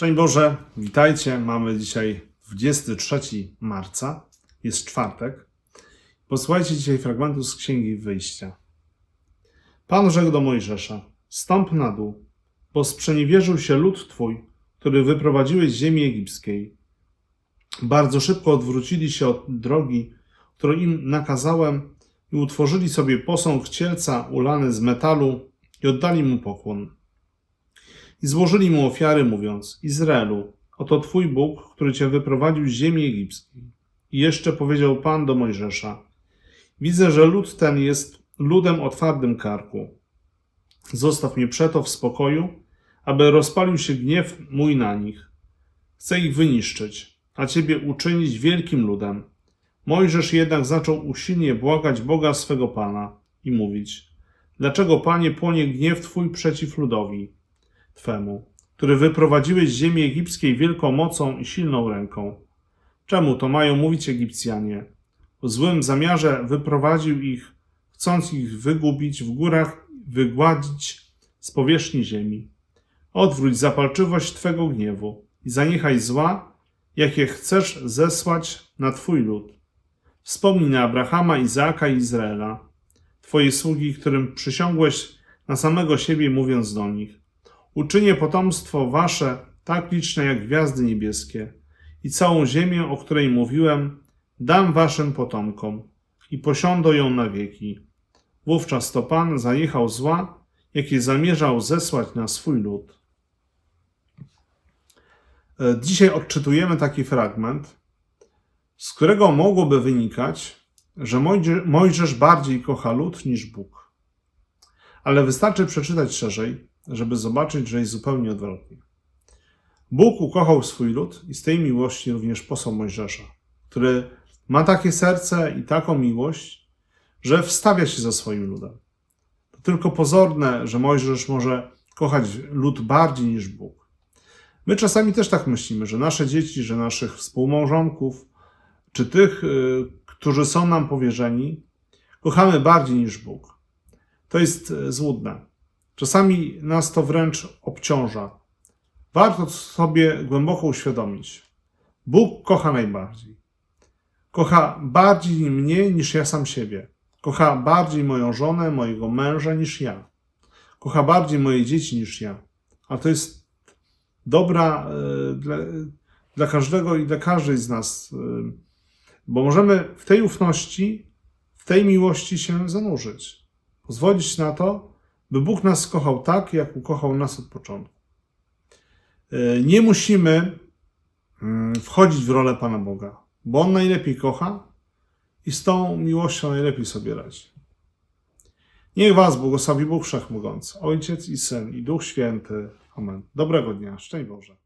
Szczęść Boże, witajcie. Mamy dzisiaj 23 marca, jest czwartek. Posłuchajcie dzisiaj fragmentu z Księgi Wyjścia. Pan rzekł do Mojżesza: Stąp na dół, bo sprzeniewierzył się lud twój, który wyprowadziłeś z ziemi egipskiej. Bardzo szybko odwrócili się od drogi, którą im nakazałem, i utworzyli sobie posąg cielca ulany z metalu i oddali mu pokłon. I złożyli mu ofiary, mówiąc: Izraelu, oto twój Bóg, który cię wyprowadził z ziemi egipskiej. I jeszcze powiedział Pan do Mojżesza: Widzę, że lud ten jest ludem o twardym karku. Zostaw mnie przeto w spokoju, aby rozpalił się gniew mój na nich. Chcę ich wyniszczyć, a ciebie uczynić wielkim ludem. Mojżesz jednak zaczął usilnie błagać Boga swego Pana i mówić: Dlaczego, Panie, płonie gniew twój przeciw ludowi? Twemu, który wyprowadziłeś z ziemi egipskiej wielką mocą i silną ręką. Czemu to mają mówić Egipcjanie? W złym zamiarze wyprowadził ich, chcąc ich wygubić w górach, wygładzić z powierzchni ziemi. Odwróć zapalczywość Twego gniewu i zaniechaj zła, jakie chcesz zesłać na Twój lud. Wspomnij na Abrahama, Izaaka i Izraela, Twoje sługi, którym przysiągłeś na samego siebie, mówiąc do nich. Uczynię potomstwo wasze tak liczne jak gwiazdy niebieskie i całą ziemię, o której mówiłem, dam waszym potomkom i posiądą ją na wieki. Wówczas to Pan zajechał zła, jakie zamierzał zesłać na swój lud. E, Dzisiaj odczytujemy taki fragment, z którego mogłoby wynikać, że Mojże- Mojżesz bardziej kocha lud niż Bóg. Ale wystarczy przeczytać szerzej, żeby zobaczyć, że jest zupełnie odwrotnie. Bóg ukochał swój lud i z tej miłości również posłał Mojżesza, który ma takie serce i taką miłość, że wstawia się za swoim ludem. To tylko pozorne, że Mojżesz może kochać lud bardziej niż Bóg. My czasami też tak myślimy, że nasze dzieci, że naszych współmałżonków, czy tych, y, którzy są nam powierzeni, kochamy bardziej niż Bóg. To jest y, złudne. Czasami nas to wręcz obciąża. Warto sobie głęboko uświadomić. Bóg kocha najbardziej. Kocha bardziej mnie niż ja sam siebie. Kocha bardziej moją żonę, mojego męża niż ja. Kocha bardziej moje dzieci niż ja. A to jest dobra y, dla, dla każdego i dla każdej z nas, y, bo możemy w tej ufności, w tej miłości się zanurzyć. Pozwolić na to, by Bóg nas kochał tak, jak ukochał nas od początku. E, Nie musimy mm, wchodzić w rolę Pana Boga, bo On najlepiej kocha i z tą miłością najlepiej sobie radzi. Niech Was błogosławi Bóg Wszechmogący, Ojciec i Syn i Duch Święty. Amen. Dobrego dnia. Szczęść Boże.